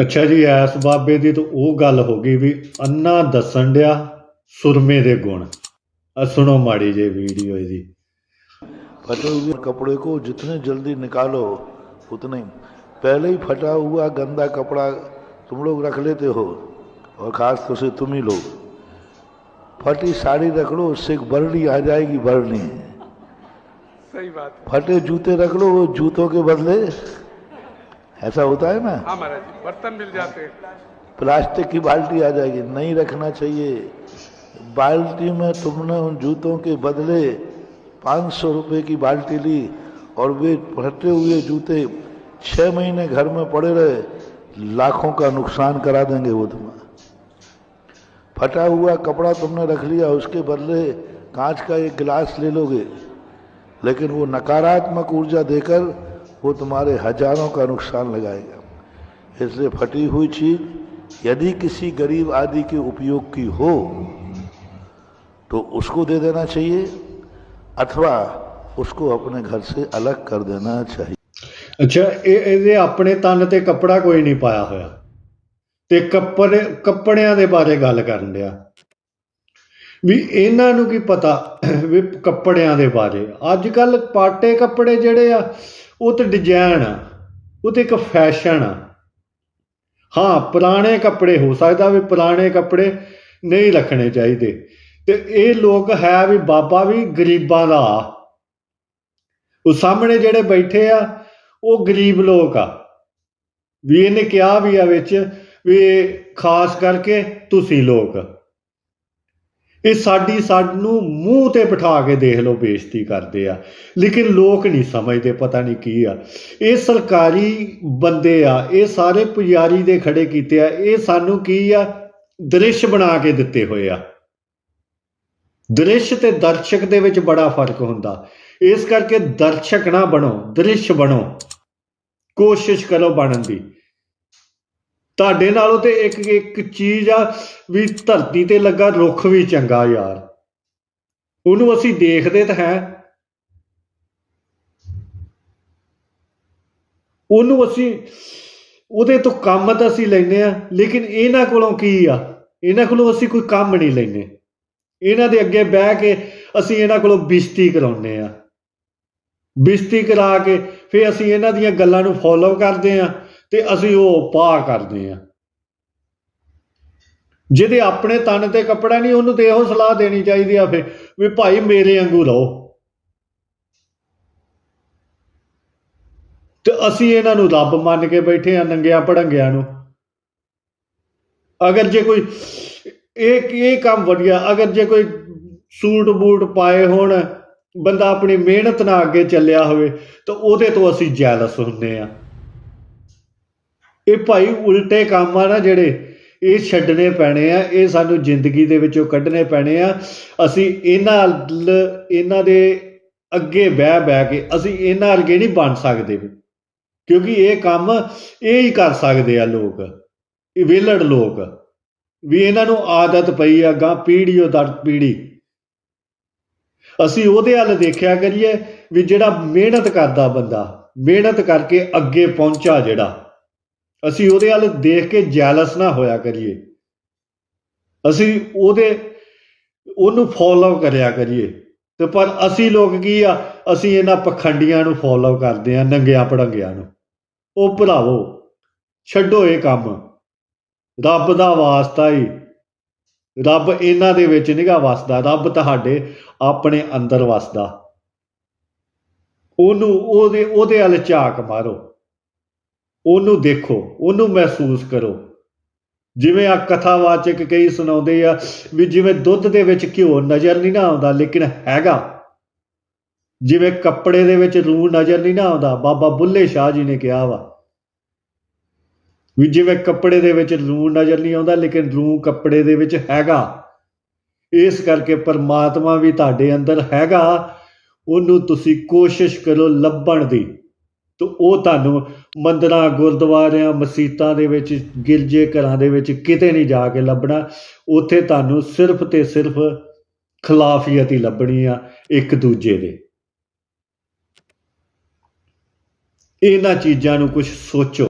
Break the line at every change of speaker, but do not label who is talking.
ਅੱਛਾ G S ਬਾਬੇ ਦੀ ਤਾਂ ਉਹ ਗੱਲ ਹੋ ਗਈ ਵੀ ਅੰਨਾ ਦੱਸਣ ਡਿਆ ਸੁਰਮੇ ਦੇ ਗੁਣ ਆ ਸੁਣੋ ਮਾੜੀ ਜੇ ਵੀਡੀਓ ਇਹਦੀ
फटे हुए कपड़े को जितने जल्दी निकालो उतने पहले ही फटा हुआ गंदा कपड़ा तुम लोग रख लेते हो और खास तौर से तुम ही लोग फटी साड़ी रख लो उससे एक बरनी आ जाएगी बरनी
सही बात है
फटे जूते रख लो वो जूतों के बदले ऐसा होता है ना?
हाँ महाराज बर्तन मिल जाते हैं।
प्लास्टिक की बाल्टी आ जाएगी नहीं रखना चाहिए। बाल्टी में तुमने उन जूतों के बदले पाँच सौ रुपये की बाल्टी ली और वे फटे हुए जूते छः महीने घर में पड़े रहे लाखों का नुकसान करा देंगे वो तुम्हें। फटा हुआ कपड़ा तुमने रख लिया उसके बदले कांच का एक गिलास ले लोगे। लेकिन वो नकारात्मक ऊर्जा देकर वो तुम्हारे हजारों का नुकसान लगाएगा इसलिए फटी हुई चीज यदि किसी गरीब आदि के उपयोग की हो तो उसको दे देना चाहिए अथवा उसको अपने घर से अलग कर देना चाहिए
ਅੱਛਾ ਇਹ ਇਹਦੇ ਆਪਣੇ ਤਨ ਤੇ ਕੱਪੜਾ ਕੋਈ ਨਹੀਂ ਪਾਇਆ ਹੋਇਆ ਤੇ ਕੱਪੜੇ ਕੱਪੜਿਆਂ ਦੇ ਬਾਰੇ ਗੱਲ ਕਰਨ ਡਿਆ ਵੀ ਇਹਨਾਂ ਨੂੰ ਕੀ ਪਤਾ ਵੀ ਕੱਪੜਿਆਂ ਦੇ ਬਾਰੇ। ਅੱਜ ਕੱਲ ਪਾਟੇ ਕੱਪੜੇ ਜਿਹੜੇ ਆ, ਉਹ ਤੇ ਡਿਜ਼ਾਈਨ ਆ, ਉਹ ਤੇ ਇੱਕ ਫੈਸ਼ਨ ਆ। ਹਾਂ, ਪੁਰਾਣੇ ਕੱਪੜੇ ਹੋ ਸਕਦਾ ਵੀ ਪੁਰਾਣੇ ਕੱਪੜੇ ਨਹੀਂ ਰੱਖਣੇ ਚਾਹੀਦੇ। ਤੇ ਇਹ ਲੋਕ ਹੈ ਵੀ ਬਾਬਾ ਵੀ ਗਰੀਬਾਂ ਦਾ। ਆ ਉਹ ਸਾਹਮਣੇ ਜਿਹੜੇ ਬੈਠੇ ਆ, ਉਹ ਗਰੀਬ ਲੋਕ ਆ। ਵੀ ਇਹਨੇ ਕਿਹਾ ਵੀ ਆ ਵਿੱਚ ਵੀ ਖਾਸ ਕਰਕੇ ਤੁਸੀਂ ਲੋਕ। ਇਹ ਸਾਡੀ ਸਾਨੂੰ ਮੂੰਹ ਤੇ ਬਿਠਾ ਕੇ ਦੇਖ ਲਓ, ਬੇਇੱਜ਼ਤੀ ਕਰਦੇ ਆ। ਲੇਕਿਨ ਲੋਕ ਨਹੀਂ ਸਮਝਦੇ, ਪਤਾ ਨਹੀਂ ਕੀ ਆ। ਇਹ ਸਰਕਾਰੀ ਬੰਦੇ ਆ, ਇਹ ਸਾਰੇ ਪੁਜਾਰੀ ਦੇ ਖੜੇ ਕੀਤੇ ਆ। ਇਹ ਸਾਨੂੰ ਕੀ ਆ? ਦ੍ਰਿਸ਼ ਬਣਾ ਕੇ ਦਿੱਤੇ ਹੋਏ ਆ। ਦ੍ਰਿਸ਼ ਤੇ ਦਰਸ਼ਕ ਦੇ ਵਿੱਚ ਬੜਾ ਫ਼ਰਕ ਹੁੰਦਾ। ਇਸ ਕਰਕੇ ਦਰਸ਼ਕ ਨਾ ਬਣੋ, ਦ੍ਰਿਸ਼ ਬਣੋ। ਕੋਸ਼ਿਸ਼ ਕਰੋ ਬਣਨ ਦੀ। ਤੁਹਾਡੇ ਨਾਲੋਂ ਤੇ ਇੱਕ ਇੱਕ ਚੀਜ਼ ਆ ਵੀ ਧਰਤੀ ਤੇ ਲੱਗਾ ਰੁੱਖ ਵੀ ਚੰਗਾ ਯਾਰ। ਉਹਨੂੰ ਅਸੀਂ ਦੇਖਦੇ ਤਾਂ ਹੈ। ਉਹਨੂੰ ਅਸੀਂ ਉਹਦੇ ਤੋਂ ਕੰਮ ਤਾਂ ਅਸੀਂ ਲੈਨੇ ਆ ਲੇਕਿਨ ਇਹਨਾਂ ਕੋਲੋਂ ਕੀ ਆ? ਇਹਨਾਂ ਕੋਲੋਂ ਅਸੀਂ ਕੋਈ ਕੰਮ ਨਹੀਂ ਲੈਨੇ ਇਹਨਾਂ ਦੇ ਅੱਗੇ ਬਹਿ ਕੇ ਅਸੀਂ ਇਹਨਾਂ ਕੋਲੋਂ ਬਿਸ਼ਤੀ ਕਰਾਉਂਦੇ ਆ ਬਿਸ਼ਤੀ ਕਰਾ ਕੇ ਫਿਰ ਅਸੀਂ ਇਹਨਾਂ ਦੀਆਂ ਗੱਲਾਂ ਨੂੰ ਫੋਲੋ ਕਰਦੇ ਆ ਤੇ ਅਸੀਂ ਉਹ ਪਾ ਕਰਦੇ ਆ ਜਿਹਦੇ ਆਪਣੇ ਤਨ ਤੇ ਕੱਪੜਾ ਨਹੀਂ, ਉਹਨੂੰ ਤੇ ਇਹੋ ਸਲਾਹ ਦੇਣੀ ਚਾਹੀਦੀ ਆ ਫਿਰ ਵੀ ਭਾਈ ਮੇਰੇ ਵਾਂਗੂ ਰਹੋ। ਤੇ ਅਸੀਂ ਇਹਨਾਂ ਨੂੰ ਰੱਬ ਮੰਨ ਕੇ ਬੈਠੇ ਆ ਨੰਗਿਆਂ ਪੜੰਗਿਆਂ ਨੂੰ। ਅਗਰ ਜੇ ਕੋਈ ਇਹ ਇਹ ਕੰਮ ਵਧੀਆ, ਅਗਰ ਜੇ ਕੋਈ ਸੂਟ ਬੂਟ ਪਾਏ ਹੋਣ, ਬੰਦਾ ਆਪਣੀ ਮਿਹਨਤ ਨਾਲ ਅੱਗੇ ਚੱਲਿਆ ਹੋਵੇ, ਤਾਂ ਉਹਦੇ ਤੋਂ ਅਸੀਂ ਜੈਲਸ ਹੁੰਦੇ ਆ ਇਹ ਭਾਈ ਉਲਟੇ ਕੰਮ ਆ ਨਾ ਜਿਹੜੇ, ਇਹ ਛੱਡਣੇ ਪੈਣੇ ਆ, ਇਹ ਸਾਨੂੰ ਜ਼ਿੰਦਗੀ ਦੇ ਵਿੱਚੋਂ ਕੱਢਣੇ ਪੈਣੇ ਆ। ਅਸੀਂ ਇਹਨਾਂ ਇਹਨਾਂ ਦੇ ਅੱਗੇ ਬਹਿ ਬਹਿ ਕੇ ਅਸੀਂ ਇਹਨਾਂ ਵਰਗੇ ਨਹੀਂ ਬਣ ਸਕਦੇ। ਕਿਉਂਕਿ ਇਹ ਕੰਮ ਇਹ ਹੀ ਕਰ ਸਕਦੇ ਆ ਲੋਕ, ਇਹ ਵਿਹਲੜ ਲੋਕ। ਵੀ ਇਹਨਾਂ ਨੂੰ ਆਦਤ ਪਈ ਆ ਗਾਂ ਪੀੜ੍ਹੀਓ ਦਰ ਪੀੜ੍ਹੀ ਅਸੀਂ ਉਹਦੇ ਵੱਲ ਦੇਖਿਆ ਕਰੀਏ ਵੀ ਜਿਹੜਾ ਮਿਹਨਤ ਕਰਦਾ ਬੰਦਾ, ਮਿਹਨਤ ਕਰਕੇ ਅੱਗੇ ਪਹੁੰਚਾ ਜਿਹੜਾ। ਅਸੀਂ ਉਹਦੇ ਵੱਲ ਦੇਖ ਕੇ ਜੈਲਸ ਨਾ ਹੋਇਆ ਕਰੀਏ। ਅਸੀਂ ਉਹਦੇ, ਉਹਨੂੰ ਫੋਲੋ ਕਰਿਆ ਕਰੀਏ। ਤੇ ਪਰ ਅਸੀਂ ਲੋਕ ਕੀ ਆ, ਅਸੀਂ ਇਹਨਾਂ ਪਖੰਡੀਆਂ ਨੂੰ ਫੋਲੋ ਕਰਦੇ ਆ ਨੰਗਿਆਂ ਪੜੰਗਿਆਂ ਨੂੰ। ਉਹ ਭਰਾਵੋ, ਛੱਡੋ ਇਹ ਕੰਮ। ਰੱਬ ਦਾ ਵਾਸਤਾ ਹੀ। ਰੱਬ ਇਹਨਾਂ ਦੇ ਵਿੱਚ ਨਿਗਾ ਵਸਦਾ। ਰੱਬ ਤੁਹਾਡੇ ਆਪਣੇ ਅੰਦਰ ਵਸਦਾ। ਉਹਨੂੰ, ਉਹਦੇ ਉਹਦੇ ਵੱਲ ਝਾਕ ਮਾਰੋ। ਉਹਨੂੰ ਦੇਖੋ, ਉਹਨੂੰ ਮਹਿਸੂਸ ਕਰੋ। ਜਿਵੇਂ ਆ ਕਥਾਵਾਚਕ ਕਈ ਸੁਣਾਉਂਦੇ ਆ ਵੀ ਜਿਵੇਂ ਦੁੱਧ ਦੇ ਵਿੱਚ ਘਿਓ ਨਜ਼ਰ ਨਹੀਂ ਨਾ ਆਉਂਦਾ, ਲੇਕਿਨ ਹੈਗਾ। ਜਿਵੇਂ ਕੱਪੜੇ ਦੇ ਵਿੱਚ ਰੂਹ ਨਜ਼ਰ ਨਹੀਂ ਨਾ ਆਉਂਦਾ, ਬਾਬਾ ਬੁੱਲੇ ਸ਼ਾਹ ਜੀ ਨੇ ਕਿਹਾ ਵਾ। ਵੀ ਜਿਵੇਂ ਕੱਪੜੇ ਦੇ ਵਿੱਚ ਰੂਹ ਨਜ਼ਰ ਨਹੀਂ ਆਉਂਦਾ, ਲੇਕਿਨ ਰੂਹ ਕੱਪੜੇ ਦੇ ਵਿੱਚ ਹੈਗਾ। ਇਸ ਕਰਕੇ ਪਰਮਾਤਮਾ ਵੀ ਤੁਹਾਡੇ ਅੰਦਰ ਹੈਗਾ। ਉਹਨੂੰ ਤੁਸੀਂ ਕੋਸ਼ਿਸ਼ ਕਰੋ ਲੱਭਣ ਦੀ। ਤੇ ਉਹ ਤੁਹਾਨੂੰ ਮੰਦਰਾਂ, ਗੁਰਦੁਆਰਿਆਂ, ਮਸੀਤਾਂ ਦੇ ਵਿੱਚ, ਗਿਰਜੇ ਘਰਾਂ ਦੇ ਵਿੱਚ ਕਿਤੇ ਨਹੀਂ ਜਾ ਕੇ ਲੱਭਣਾ। ਉੱਥੇ ਤੁਹਾਨੂੰ ਸਿਰਫ ਤੇ ਸਿਰਫ ਖਿਲਾਫੀਅਤ ਹੀ ਲੱਭਣੀ ਆ ਇੱਕ ਦੂਜੇ ਦੇ। ਇਹਨਾਂ ਚੀਜ਼ਾਂ ਨੂੰ ਕੁਝ ਸੋਚੋ।